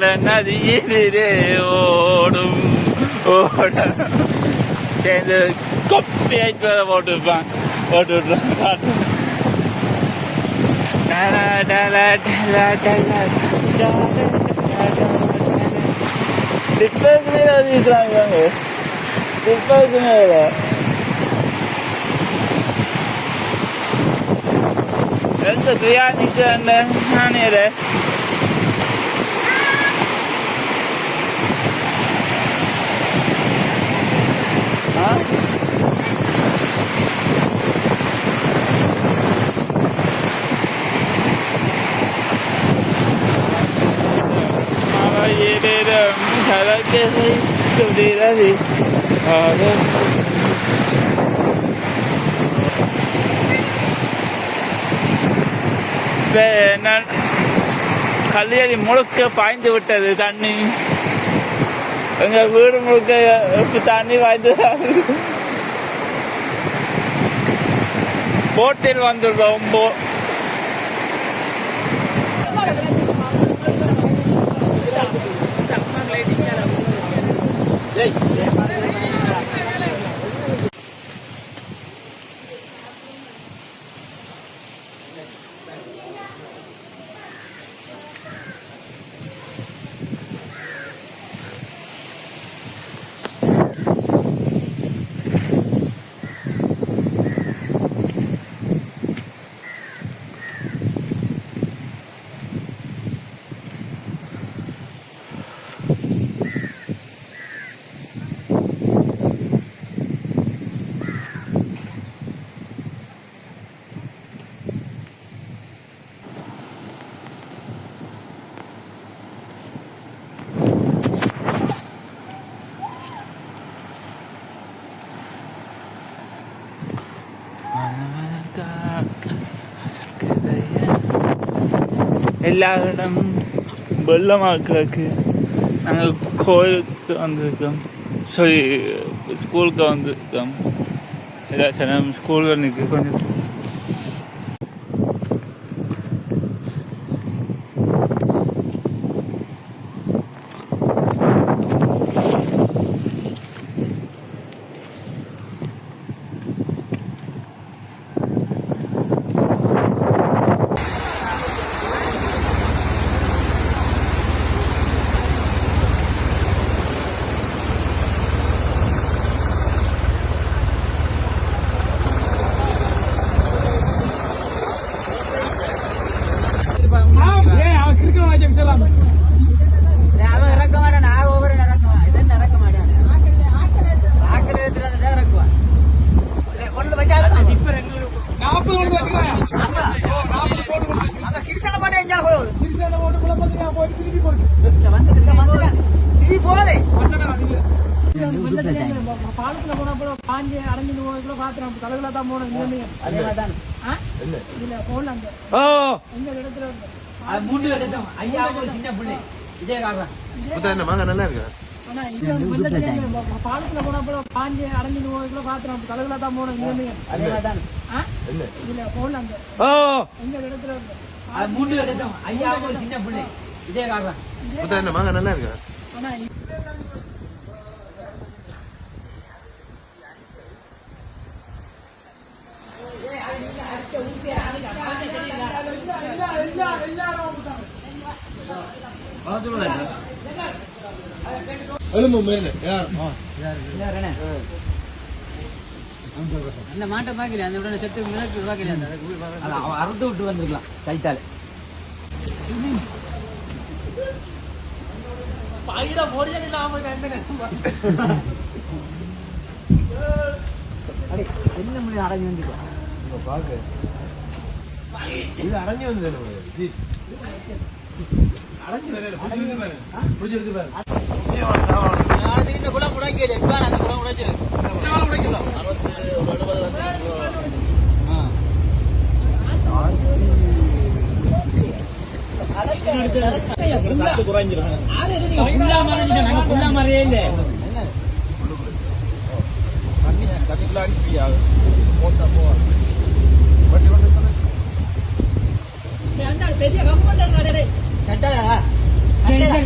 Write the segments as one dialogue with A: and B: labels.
A: கால நதியிலே ஓடும். ஓட சேர்ந்து கொப்பையை போட்டுருப்பான் போட்டு விட்றான் காட்டு டலா, டலா, டலா, டலா, டலா, டலா, டலா. டிஸ்பிளேக்கு நானே Daddy. Uh, that's நான் கல்யாணி முழுக்க பாய்ந்து விட்டது தண்ணி எங்க வீடு முழுக்க இப்ப தண்ணி வாய்ந்து போட்டில் வந்துடுறோம் போ எல்லா இடமும் வெள்ளமாக கிடக்கு நாங்கள் கோயிலுக்கு வந்திருக்கோம். சாரி ஸ்கூலுக்கு வந்திருக்கோம். எல்லா சனம் ஸ்கூலில் நிற்க கொஞ்சம்
B: பாலத்துல போனப்போ பாஞ்சு அடைஞ்சு போய்க்குள்ள பாத்துறோம். தலைவில தான் போனோம். இங்க.
C: அதே மாதிரி தான்.
B: ஆ? இல்ல போன அந்த
A: ஓ.
B: எங்க இடத்துல இருந்து.
C: மூன்று எடுத்தோம் ஐயா ஒரு சின்ன பிள்ளை. இதே காரணம்
B: ஆனா இங்க வந்து வெள்ளத்துல எங்க பா- பாலத்துல போனப்போ பாஞ்சு அடைஞ்சு போய்க்குள்ள பாத்துறோம். தலைவில தான் போனோம். இங்க.
C: அதே மாதிரி தான்?
B: இல்ல போன அந்த
A: ஓ.
B: எங்க இடத்துல இருந்து.
C: ஐயா ஒரு சின்ன பிள்ளை. இதே காரணம்
B: ஆனா இ- அந்த மாட்டை பாக்கல அந்த உடனே செத்து மிளகு பாக்கல அந்த அறுத்து விட்டு வந்திருக்கலாம் கைத்தால என்ன மணி அடைஞ்சு வந்து இந்த குளம் முடங்கியது அந்த குளம் முடங்கிருக்கு பெரிய கம்பெனி கட்டாதா இங்க- இங்க முடியா இங்க கட்டடா
C: கட்டைக்கு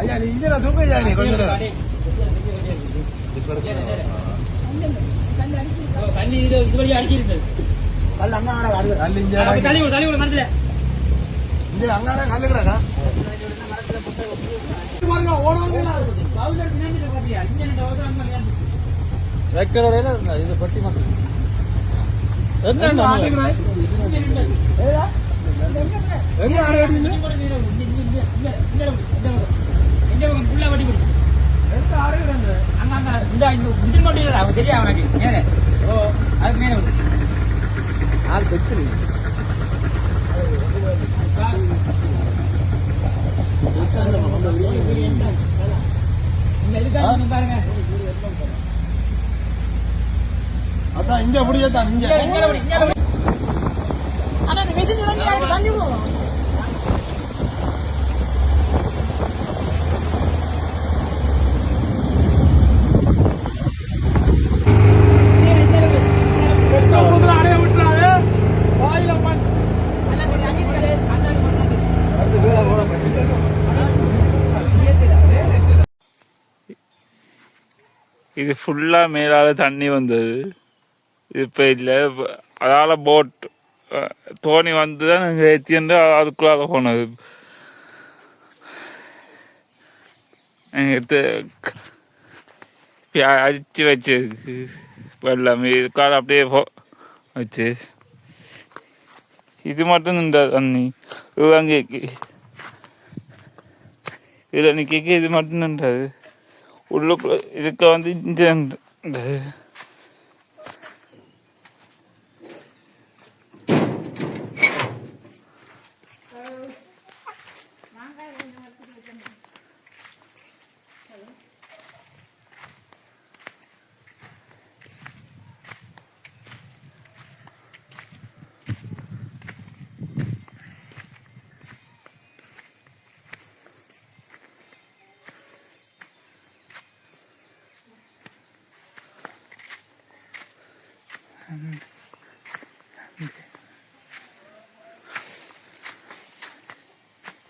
D: ஐயா நீ இங்கே தூக்க நீ கொஞ்சம்
B: தண்ணி இது இது அடிக்கிறது
C: கல் கல்
D: இங்கே
B: தள்ளி விடு, தள்ளி விடு மரத்துல
D: இங்கே கிடக்கா
B: பாருங்க பவுலர் பின்னாடி பாத்தியா ரெண்டு
C: இது பட்டி மட்டும்
B: ശരിയാവണേ
C: ഞാൻ ഓ
B: അത് മേലെ ആ ശരി
D: அதான் இங்க அப்படியே தான் இங்க.
E: நீ வெஜி நுழைஞ்சு தள்ளி
A: இது ஃபுல்லாக மேலால தண்ணி வந்தது. இப்போ இல்லை. அதால் போட் தோணி வந்து தான் நாங்கள் ஏற்றிண்டு அதுக்குள்ளால போனது. எங்கள் அடிச்சு வச்சு வெள்ளம் இதுக்கால அப்படியே போ வச்சு. இது மட்டும் நின்றா தண்ணி. இது கேக்கு. இதில் நிற்க இது மட்டும் நின்றாது. உள்ளுக்குள்ள இதுக்கு வந்து இந்த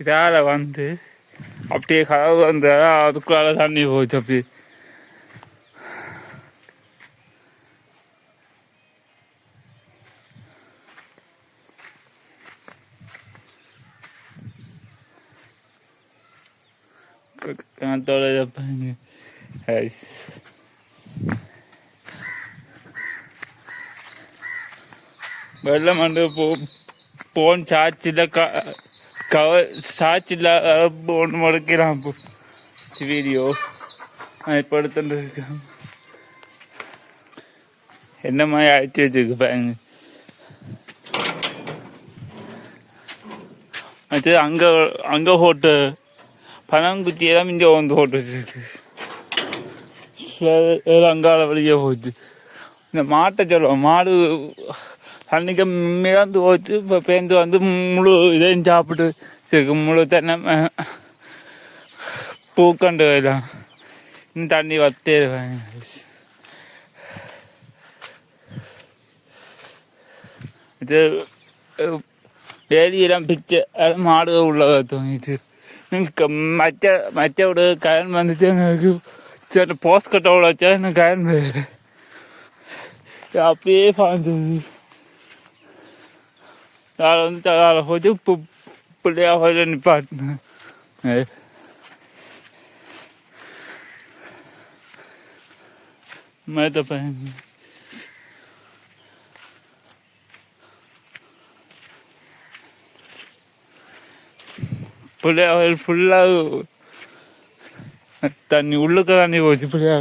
A: இதால் வந்து அப்படியே கதவு வந்து அதுக்குள்ளால தண்ணி போச்சு அப்படியே கிணத்தோட பாருங்க ஐஸ். வெள்ளம் வந்து போ போன் சார்ஜில் க கவர் சார்ஜில் போன் முடக்கிறான் வீடியோ நான் இப்போ எடுத்துட்டு இருக்கேன் என்ன மாதிரி அழைச்சி வச்சிருக்கு பாருங்க அது அங்கே அங்கே ஹோட்டு பனங்குச்சி எல்லாம் இங்கே வந்து ஹோட்டு வச்சிருக்கு வேறு அங்கால வழியே போச்சு இந்த மாட்டை சொல்லுவோம் மாடு அன்னைக்கு மிதந்து போச்சு. இப்போ பேந்து வந்து முழு இதையும் சாப்பிட்டு இருக்கு. முழு தென்னை பூக்கண்டு எல்லாம் இன்னும் தண்ணி வத்தே இது வேலியெல்லாம் பிச்சு. அது மாடு உள்ள தோங்கிச்சு எனக்கு மச்ச மச்சோட கயன் வந்துச்சு எனக்கு சரி போஸ்ட் கட்டோட வச்சா எனக்கு கயன் போயிடு அப்படியே பாய்ந்தது யாரை வந்து தகால போச்சு பு- பிள்ளையா போய் நிப்பாட்டினேன் ஏ. மேத்த பையன் பிள்ளையா ஃபுல்லாக தண்ணி உள்ளுக்க தண்ணி போச்சு பிள்ளையா